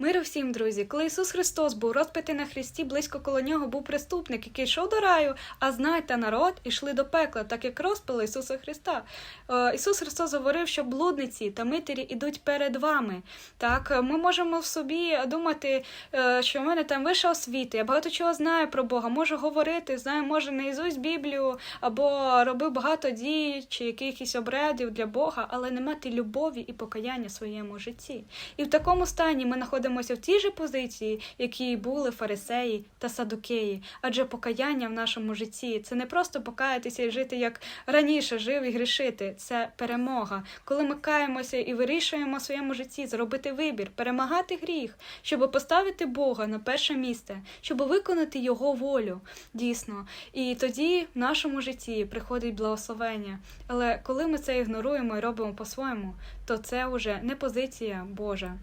Миру всім, друзі! Коли Ісус Христос був розпитий на хресті, близько коло нього був преступник, який йшов до раю, а знай та народ ішли до пекла, так як розпили Ісуса Христа. Е, Ісус Христос говорив, що блудниці та митарі ідуть перед вами. Так, е, ми можемо в собі думати, е, що в мене там вища освіта, я багато чого знаю про Бога, можу говорити, знаю, може наізусть Біблію, або робив багато дій чи якихось обрядів для Бога, але не мати любові і покаяння в своєму житті. І в такому стані ми знаходимося в тій же позиції, які були фарисеї та садукеї. Адже покаяння в нашому житті це не просто покаятися і жити як раніше жив і грішити. Це перемога. Коли ми каємося і вирішуємо в своєму житті зробити вибір, перемагати гріх, щоб поставити Бога на перше місце, щоб виконати Його волю дійсно. І тоді в нашому житті приходить благословення. Але коли ми це ігноруємо і робимо по-своєму, то це вже не позиція Божа.